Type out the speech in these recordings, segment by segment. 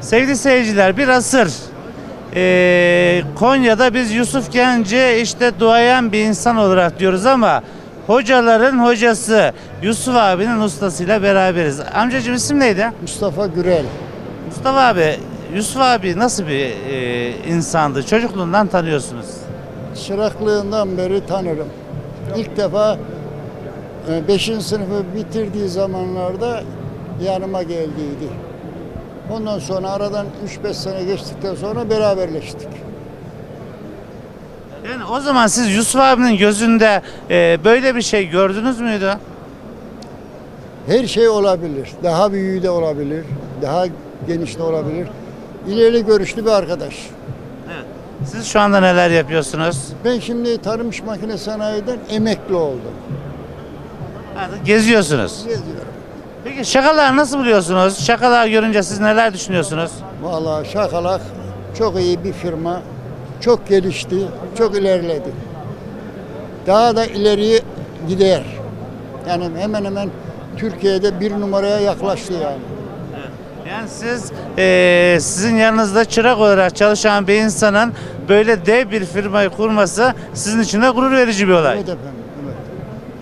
Sevgili seyirciler bir asır eee, Konya'da biz Yusuf Genci işte duayen bir insan olarak diyoruz ama hocaların hocası Yusuf abinin ustasıyla beraberiz. Amcacığım isim neydi? Mustafa Gürel. Mustafa abi, Yusuf abi nasıl bir eee, insandı? Çocukluğundan tanıyorsunuz. Çıraklığından beri tanırım. İlk defa 5. sınıfı bitirdiği zamanlarda yanıma geldiydi. Ondan sonra aradan 3-5 sene geçtikten sonra beraberleştik. Yani o zaman siz Yusuf abinin gözünde eee, böyle bir şey gördünüz müydü? Her şey olabilir. Daha büyüğü de olabilir. Daha geniş de olabilir. İleri görüşlü bir arkadaş. Evet. Siz şu anda neler yapıyorsunuz? Ben şimdi tarım iş makine sanayiden emekli oldum. Geziyorsunuz. Geziyorum. Peki şakalar nasıl buluyorsunuz? Şakalar görünce siz neler düşünüyorsunuz? Vallahi Şakalak çok iyi bir firma. Çok gelişti, çok ilerledi. Daha da ileriye gider. Yani hemen hemen Türkiye'de bir numaraya yaklaştı yani. Yani siz eee, sizin yanınızda çırak olarak çalışan bir insanın böyle dev bir firmayı kurması sizin için de gurur verici bir olay. Evet efendim.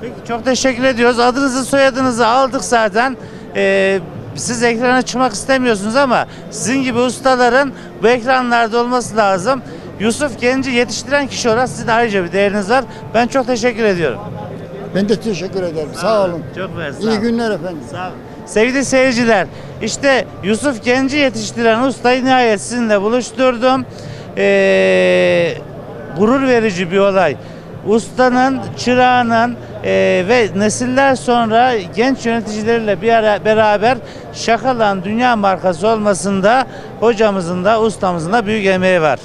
Peki çok teşekkür ediyoruz. Adınızı soyadınızı aldık zaten. Eee, siz ekrana çıkmak istemiyorsunuz ama sizin gibi ustaların bu ekranlarda olması lazım. Yusuf Genci yetiştiren kişi olarak sizin ayrıca bir değeriniz var. Ben çok teşekkür ediyorum. Ben de teşekkür ederim. Sağ olun. Çok mersi. İyi günler efendim. Sağ olun. Sevgili seyirciler, işte Yusuf Genci yetiştiren ustayı nihayet sizinle buluşturdum. Ee, gurur verici bir olay. Ustanın, çırağının ee, ve nesiller sonra genç yöneticileriyle bir ara beraber Şakalan dünya markası olmasında hocamızın da ustamızın da büyük emeği var.